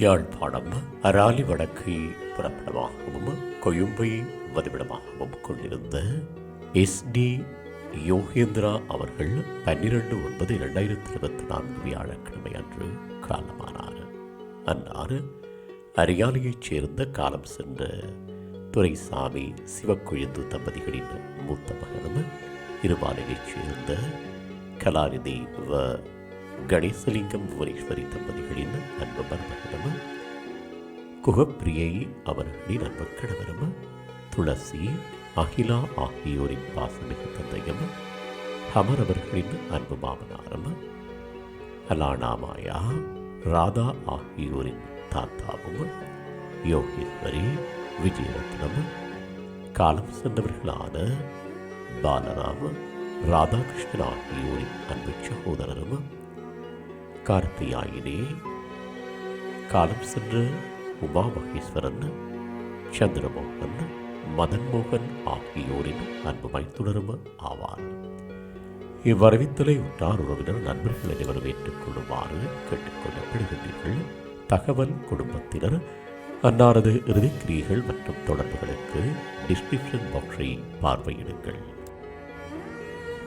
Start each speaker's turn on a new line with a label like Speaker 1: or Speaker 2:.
Speaker 1: யாழ்ப்பாணம் அராலி வடக்கு புறப்படமாகவும் கொழும்பை வதிவிடமாகவும் கொண்டிருந்த S T Yogendra அவர்கள் பன்னிரண்டு ஒன்பது இரண்டாயிரத்தி இருபத்தி நான்கு வியாழக்கிழமை அன்று காலமானார். அன்னார் அரியாலையைச் சேர்ந்த காலம் சென்ற துரைசாமி சிவக்கொழுந்து தம்பதிகளின் மூத்த மகனும் இருபாலையைச் சேர்ந்த கலாநிதி வ. கணேசலிங்கம் புவனேஸ்வரி தம்பதிகளின் அன்பு மருமகனும் குகப்பிரியை அவர்களின் அன்பு கணவரும் துளசி அகிலா ஆகியோரின் பாசமிகு தந்தையும்? ஹமர் அவர்களின் அன்பு மாமனாரும்? அலானாமாயா ராதா ஆகியோரின் தாத்தாவும்? யோகேஸ்வரி விஜயரத்னம்? காலம் சென்றவர்களான பாலராம ராதாகிருஷ்ணன் ஆகியோரின் அன்பு சகோதரரும்? கார்த்தியாயினே. காலம் சென்ற உமா மகேஸ்வரன் சந்திரமோகன் மதன்மோகன் ஆகியோரின் அன்பு மைத்துணரும் ஆவார். இவ்வரவித்தலை உற்றார் உறவினர் நண்பர்கள் அனைவரும் ஏற்றுக்கொள்ளுமாறு கேட்டுக்கொள்ளப்படுகின்றீர்கள். தகவல் குடும்பத்தினர் அன்னாரது இறுதிக்கிரியைகள் மற்றும் தொடர்புகளுக்கு டிஸ்கிரிப்ஷன் பாக்ஸை பார்வையிடுங்கள்.